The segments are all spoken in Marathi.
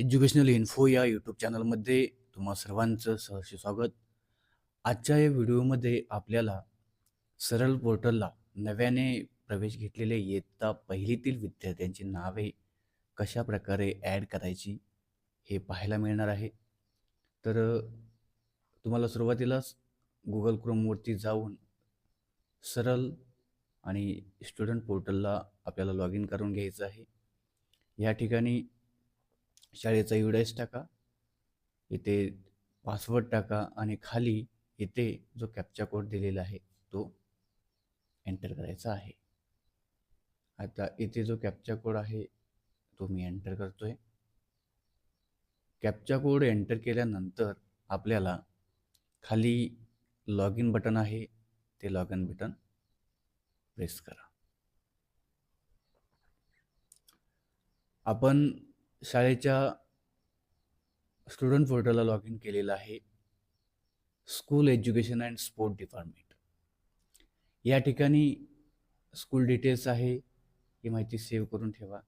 एज्युकेशनल इन्फो या यूट्यूब चॅनलमध्ये तुम्हा सर्वांचं सहर्ष स्वागत. आजच्या या व्हिडिओमध्ये आपल्याला सरळ पोर्टलला नव्याने प्रवेश घेतलेले इयत्ता पहिलीतील विद्यार्थ्यांची नावे कशा प्रकारे ॲड करायची हे पाहायला मिळणार आहे. तर तुम्हाला सुरुवातीलाच गुगल क्रोमवरती जाऊन सरळ आणि स्टुडंट पोर्टलला आपल्याला लॉग इन करून घ्यायचं आहे. या ठिकाणी शाळेचा युडायस टाका इथे पासवर्ड टाका आणि खाली इथे जो कॅप्चा कोड दिलेला आहे तो एंटर करायचा आहे. आता इथे जो कॅप्चा कोड आहे तो मी एंटर करतो आहे कॅप्चा कोड एंटर केल्यानंतर आपल्याला खाली लॉग इन बटन आहे ते लॉग इन बटन प्रेस करा. आपण शाळेच्या स्टुडंट पोर्टलला लॉग इन केलेलं आहे school education and sport department या ठिकाणी स्कूल डिटेल्स आहे ही माहिती सेव्ह करून ठेवा.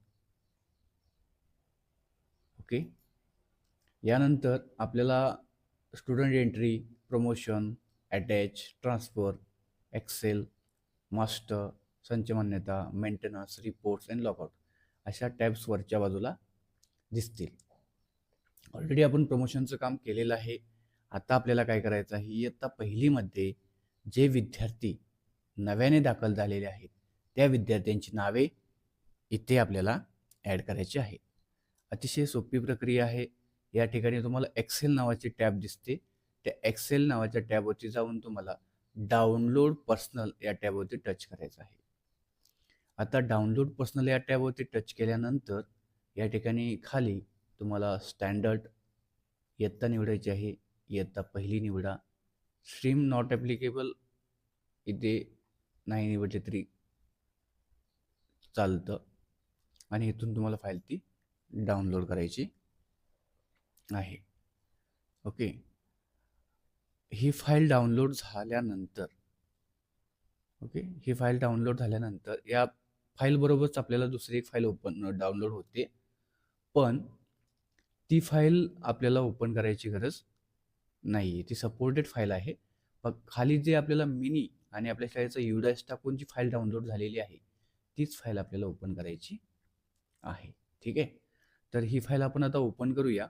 ओके यानंतर आपल्याला student entry promotion attach transfer excel master संच मान्यता मेंटेनन्स रिपोर्ट्स अँड लॉकआउट अशा टॅब्स वरच्या बाजूला दिसतील. ऑलरेडी आपण प्रमोशनचं काम केलेलं आहे. आता आपल्याला काय करायचं आहे? इयत्ता पहिलीमध्ये जे विद्यार्थी नव्याने दाखल झालेले आहेत त्या विद्यार्थ्यांची नावे इथे आपल्याला ॲड करायची आहेत. अतिशय सोपी प्रक्रिया आहे. या ठिकाणी तुम्हाला एक्सेल नावाची टॅब दिसते. त्या एक्सेल नावाच्या टॅबवरती जाऊन तुम्हाला डाउनलोड पर्सनल या टॅबवरती टच करायचं आहे. आता डाउनलोड पर्सनल या टॅबवरती टच केल्यानंतर या ठिकाणी खाली तुम्हाला स्टँडर्ड इयत्ता निवडायची आहे. इयत्ता पहिली निवडा. स्ट्रीम नॉट ॲप्लिकेबल इथे नाही निवडले तरी चालतं. आणि इथून तुम्हाला फाईल ती डाउनलोड करायची आहे. ओके. ही फाईल डाउनलोड झाल्यानंतर ओके. ही फाईल डाउनलोड झाल्यानंतर या फाईलबरोबरच आपल्याला दुसरी एक फाईल ओपन डाउनलोड होते. पण ती फाईल आपल्याला ओपन करायची गरज नाही आहे ती सपोर्टेड फाईल आहे. मग खाली जे आपल्याला मिनी आणि आपल्या शाळेचा युडायस टाकून जी फाईल डाउनलोड झालेली आहे तीच फाईल आपल्याला ओपन करायची आहे. ठीक आहे? तर ही फाईल आपण आता ओपन करूया.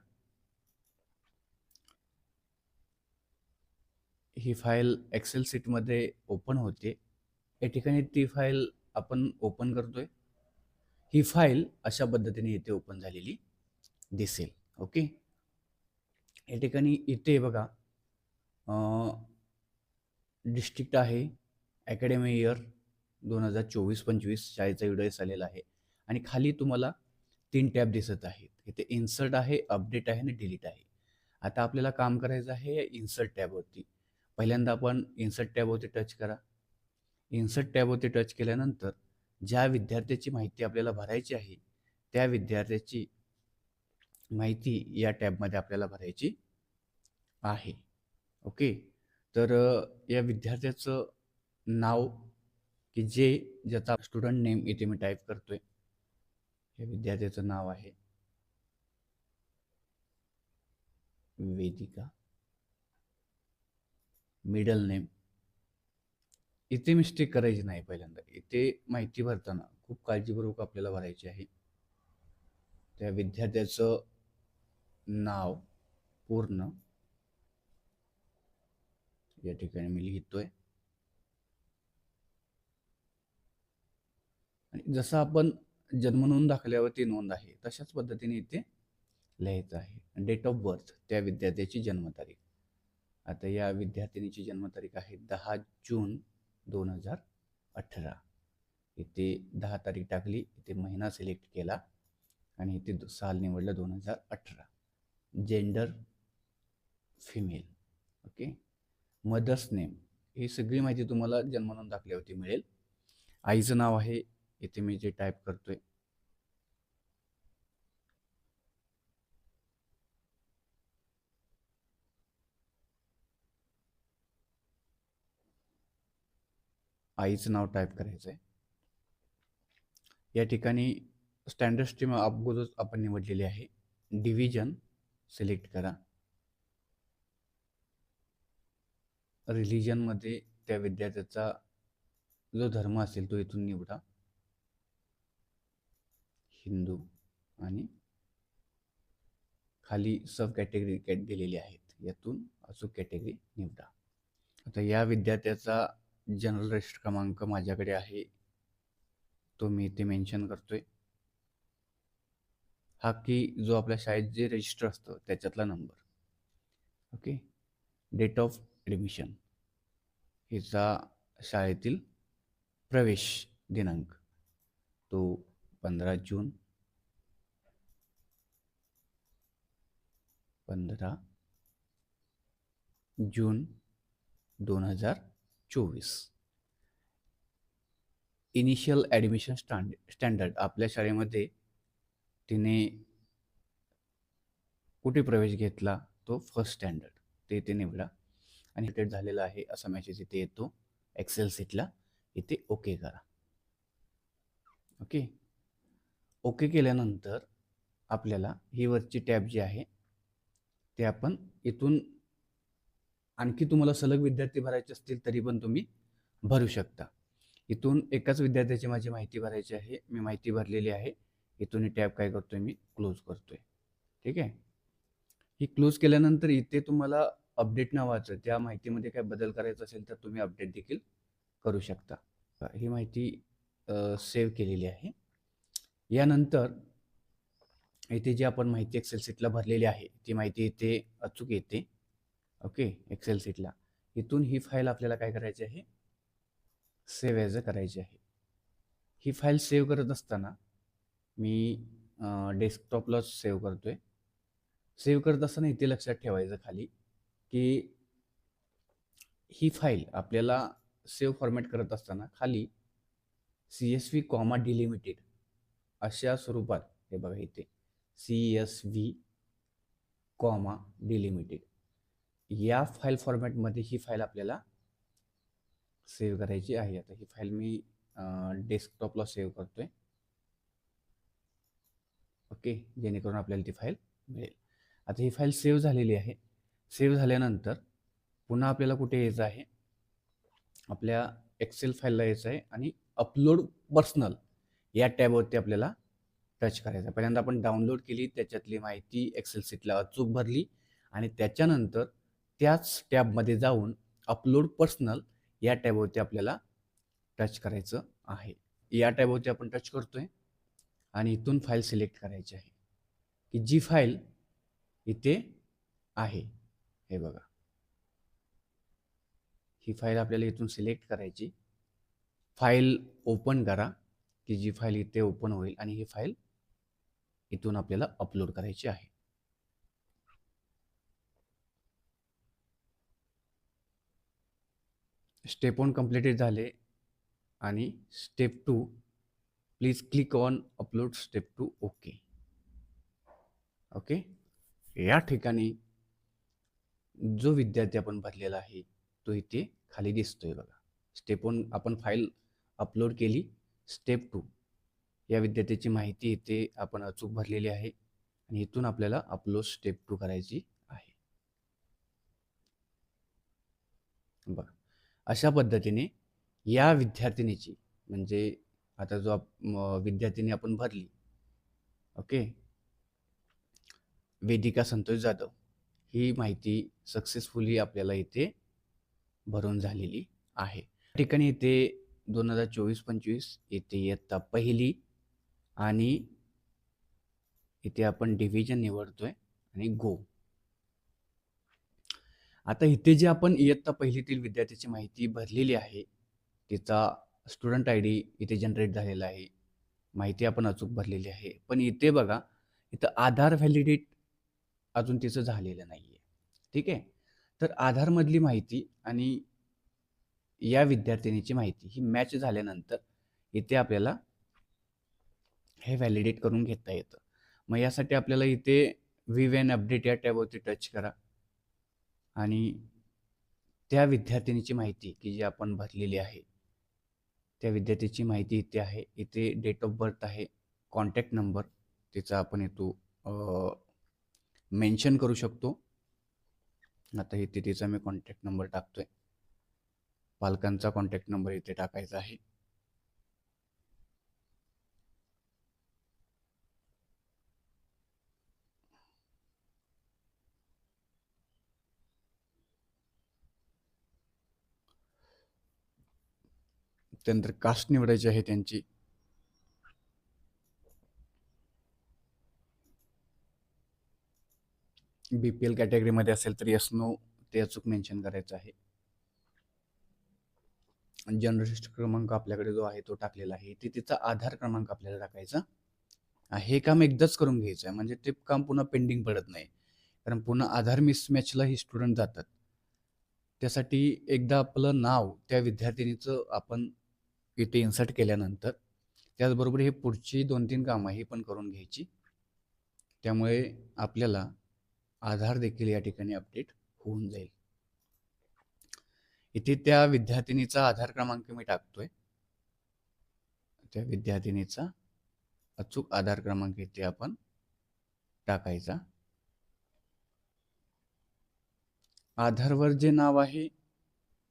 ही फाईल एक्सेल सीटमध्ये ओपन होते. या ठिकाणी ती फाईल आपण ओपन करतोय. ही फाईल अशा पद्धतीने इथे ओपन झालेली दिसेल. ओके? या ठिकाणी इथे बघा डिस्ट्रिक्ट आहे अकॅडमी इयर दोन हजार चोवीस पंचवीस शाळेचा युडायस आलेला आहे. आणि खाली तुम्हाला तीन टॅब दिसत आहेत. इथे इन्सर्ट आहे अपडेट आहे आणि डिलीट आहे. आता आपल्याला काम करायचं आहे इन्सर्ट टॅबवरती. पहिल्यांदा आपण इन्सर्ट टॅबवरती टच करा. इन्सर्ट टॅबवरती टच केल्यानंतर ज्या विद्यार्थ्याची माहिती आपल्याला भरायची आहे त्या विद्यार्थ्याची माहिती या टॅबमध्ये आपल्याला भरायची आहे. ओके? तर या विद्यार्थ्याचं नाव की जे ज्याचा स्टुडंट नेम इथे मी टाईप करतोय या विद्यार्थ्याचं नाव आहे वेदिका. Middle name. इथे मिस्टेक करायची नाही पहिल्यांदा. इथे माहिती भरताना खूप काळजीपूर्वक आपल्याला भरायची आहे. त्या विद्यार्थ्याचं नाव पूर्ण या ठिकाणी मी लिहितोय. आणि जसं आपण जन्मनोंद दाखल्यावरती नोंद आहे तशाच पद्धतीने इथे लिहायचं आहे. डेट ऑफ बर्थ त्या विद्यार्थ्याची जन्मतारीख. आता या विद्यार्थिनीची जन्मतारीख आहे दहा जून दोन हजार अठरा. इथे दहा तारीख टाकली इथे महिना सिलेक्ट केला आणि इथे साल निवडलं दोन हजार अठरा. Gender female okay mother's name ही सगळी माहिती तुम्हाला जन्मनोंद दाखल्यावरती मिळेल. आईचं नाव आहे इथे मी जे टाईप करतोय आईचं नाव टाईप करायचं आहे या ठिकाणी स्टँडर्ड स्ट्रीम अगोदरच आपण निवडलेली आहे. डिव्हिजन सिलेक्ट करा. रिलिजनमध्ये त्या विद्यार्थ्याचा जो धर्म असेल तो इथून निवडा. हिंदू आणि खाली सब कॅटेगरी कॅट दिलेली आहेत. यातून अचूक कॅटेगरी निवडा. आता या विद्यार्थ्याचा जनरल रजिस्टर क्रमांक माझ्याकडे आहे. तो मी इथे मेन्शन करतोय. हा की जो आपल्या शाळेत जे रजिस्टर असतं त्याच्यातला number okay date of admission हिचा शाळेतील प्रवेश दिनांक. तो पंधरा जून. पंधरा जून दोन हजार चोवीस. इनिशियल ॲडमिशन स्टँड स्टँडर्ड आपल्या शाळेमध्ये तिने कुठे प्रवेश घेतला तो फर्स्ट स्टँडर्ड ते इथे निवडा. आणि रिटेड झालेला आहे असा मॅसेज इथे येतो. एक्सेल सीटला इथे ओके करा. ओके ओके केल्यानंतर आपल्याला ही वरची टॅब जी आहे ते आपण इथून आणखी तुम्हाला सलग विद्यार्थी भरायचे असतील तरी पण तुम्ही भरू शकता. इथून एकाच विद्यार्थ्याची माझी माहिती भरायची आहे. मी माहिती भरलेली आहे. इथून ही टॅब काय करतोय? मी क्लोज करतोय. ठीक आहे? ही क्लोज केल्यानंतर इथे तुम्हाला अपडेट नावाचं त्या माहितीमध्ये काय बदल करायचा असेल तर तुम्ही अपडेट देखील करू शकता. ही माहिती सेव्ह केलेली आहे. यानंतर इथे जी आपण माहिती एक्सेल सीटला भरलेली आहे ती माहिती इथे अचूक येते. ओके एक्सेल सीटला इथून ही फाईल आपल्याला काय करायची आहे? सेव्ह ॲज अ करायची आहे. ही फाईल सेव्ह करत असताना मी डेस्कटॉपलाच सेव्ह करतो आहे सेव्ह करत असताना इथे लक्षात ठेवायचं खाली की ही फाईल आपल्याला सेव्ह फॉर्मॅट करत असताना खाली C S V comma delimited अशा स्वरूपात हे बघा इथे C S V comma delimited या फाईल फॉर्मॅटमध्ये ही फाईल आपल्याला सेव्ह करायची आहे. आता ही फाईल मी डेस्कटॉपला सेव्ह करतोय. ओके? जेणेकरून आपल्याला ती फाईल मिळेल. आता ही फाईल सेव्ह झालेली आहे. सेव्ह झाल्यानंतर पुन्हा आपल्याला कुठे यायचं आहे? आपल्या एक्सेल फाईलला यायचं आहे आणि अपलोड पर्सनल या टॅबवरती आपल्याला टच करायचं आहे. पहिल्यांदा आपण डाउनलोड केली त्याच्यातली माहिती एक्सेल सीटला अचूक भरली आणि त्याच्यानंतर त्याच टॅबमध्ये जाऊन अपलोड पर्सनल या टॅबवरती आपल्याला टच करायचं आहे. या टॅबवरती आपण टच करतोय आणि इथून फाईल सिलेक्ट करायची आहे. की जी फाईल इथे आहे. हे बघा. ही फाईल आपल्याला इथून सिलेक्ट करायची. फाईल ओपन करा. की जी फाईल इथे ओपन होईल आणि ही फाईल इथून आपल्याला अपलोड करायची आहे. स्टेप वन कम्प्लिटेड झाले आणि step two please click on upload step two okay. Okay? या ठिकाणी जो विद्यार्थी आपण भरलेला आहे तो इथे खाली दिसतोय बघा. स्टेप वन आपण फाईल अपलोड केली. स्टेप टू या विद्यार्थ्याची माहिती इथे आपण अचूक भरलेली आहे आणि इथून आपल्याला अपलोड स्टेप टू करायची आहे. बघा. अशा पद्धतीने या विद्यार्थिनीची म्हणजे आता जो आप विद्यार्थिनी आपण भरली ओके? वेदिका संतोष जाधव ही माहिती सक्सेसफुली आपल्याला इथे भरून झालेली आहे. ठिकाणी इथे दोन हजार चोवीस पंचवीस इथे इयत्ता पहिली आणि इथे आपण डिव्हिजन निवडतोय आणि गो आता इथे जे आपण इयत्ता पहिलीतील विद्यार्थ्याची माहिती भरलेली आहे तिचा स्टुडंट आय डी इथे जनरेट झालेला आहे. माहिती आपण अचूक भरलेली आहे. पण इथे बघा इथं आधार व्हॅलिडेट अजून तिचं झालेलं नाही आहे ठीक आहे? तर आधारमधली माहिती आणि या विद्यार्थिनीची माहिती ही मॅच झाल्यानंतर इथे आपल्याला हे व्हॅलिडेट करून घेता येतं. मग यासाठी आपल्याला इथे वी वॅन अपडेट या टॅबवरती टच करा. आणि त्या विद्यार्थिनीची माहिती की जी आपण भरलेली आहे त्या विद्यार्थ्याची माहिती इथे आहे. इथे डेट ऑफ बर्थ आहे कॉन्टॅक्ट नंबर तिचा आपण येतो मेन्शन करू शकतो. आता इथे तिचा मी कॉन्टॅक्ट नंबर टाकतोय. पालकांचा कॉन्टॅक्ट नंबर इथे टाकायचा आहे. त्यानंतर कास्ट निवडायची आहे त्यांची. बी पी एल कॅटेगरीमध्ये असेल तर यस नो ते अचूक मेन्शन करायचं आहे. जनरलिस्ट क्रमांक आपल्याकडे जो आहे तो टाकलेला आहे. ते तिचा आधार क्रमांक आपल्याला टाकायचा हे काम एकदाच करून घ्यायचं आहे. म्हणजे ते काम पुन्हा पेंडिंग पडत नाही. कारण पुन्हा आधार मिसमॅचला ही स्टुडंट जातात. त्यासाठी एकदा आपलं नाव त्या विद्यार्थिनीचं आपण इथे इन्सर्ट केल्यानंतर त्याचबरोबर हे पुढची दोन तीन कामं ही पण करून घ्यायची. त्यामुळे आपल्याला आधार देखील या ठिकाणी अपडेट होऊन जाईल. इथे त्या विद्यार्थिनीचा आधार क्रमांक मी टाकतोय. त्या विद्यार्थिनीचा अचूक आधार क्रमांक इथे आपण टाकायचा. आधारवर जे नाव आहे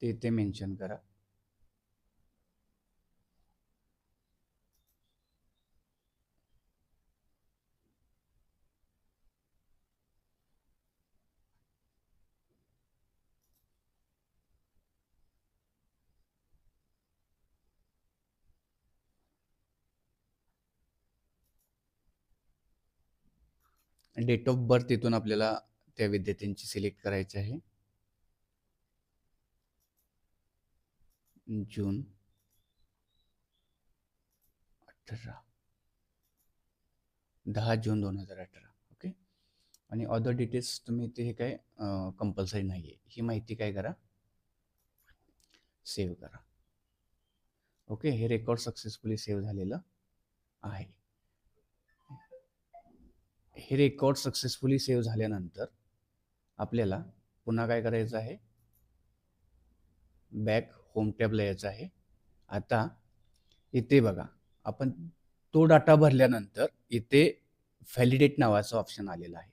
ते इथे मेन्शन करा. डेट ऑफ बर्थ तिथून आपल्याला त्या विद्यार्थ्यांची सिलेक्ट करायची आहे. जून अठरा. दहा जून दोन हजार अठरा. ओके आणि अदर डिटेल्स तुम्ही इथे हे काय कंपल्सरी नाही आहे ही माहिती काय करा? सेव्ह करा. ओके हे रेकॉर्ड सक्सेसफुली सेव्ह झालेलं आहे. हे रेकॉर्ड सक्सेसफुली सेव्ह झाल्यानंतर आपल्याला पुन्हा काय करायचं आहे? बॅक होम टॅबला यायचं आहे. आता इथे बघा आपण तो डाटा भरल्यानंतर इथे व्हॅलिडेट नावाचं ऑप्शन आलेलं आहे.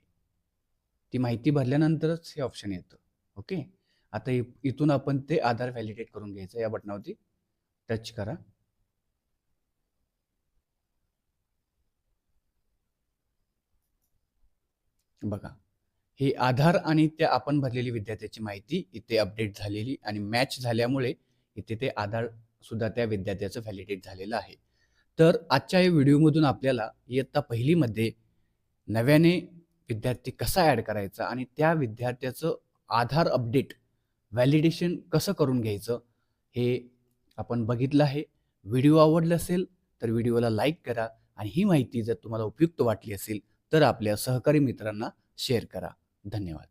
ती माहिती भरल्यानंतरच हे ऑप्शन येतं. ओके आता इ- इथून आपण ते आधार व्हॅलिडेट करून घ्यायचं या बटनावरती टच करा. बघा हे आधार आणि त्या आपण भरलेली विद्यार्थ्याची माहिती इथे अपडेट झालेली आणि मॅच झाल्यामुळे इथे ते आधार सुद्धा त्या विद्यार्थ्याचं व्हॅलिडेट झालेलं आहे. तर आजच्या या व्हिडिओमधून आपल्याला इयत्ता पहिलीमध्ये नव्याने विद्यार्थी कसा ॲड करायचा आणि त्या विद्यार्थ्याचं आधार अपडेट व्हॅलिडेशन कसं करून घ्यायचं हे आपण बघितलं आहे. व्हिडिओ आवडला असेल तर व्हिडिओला लाईक करा आणि ही माहिती जर तुम्हाला उपयुक्त वाटली असेल तर आपल्या सहकारी मित्रांना शेअर करा. धन्यवाद.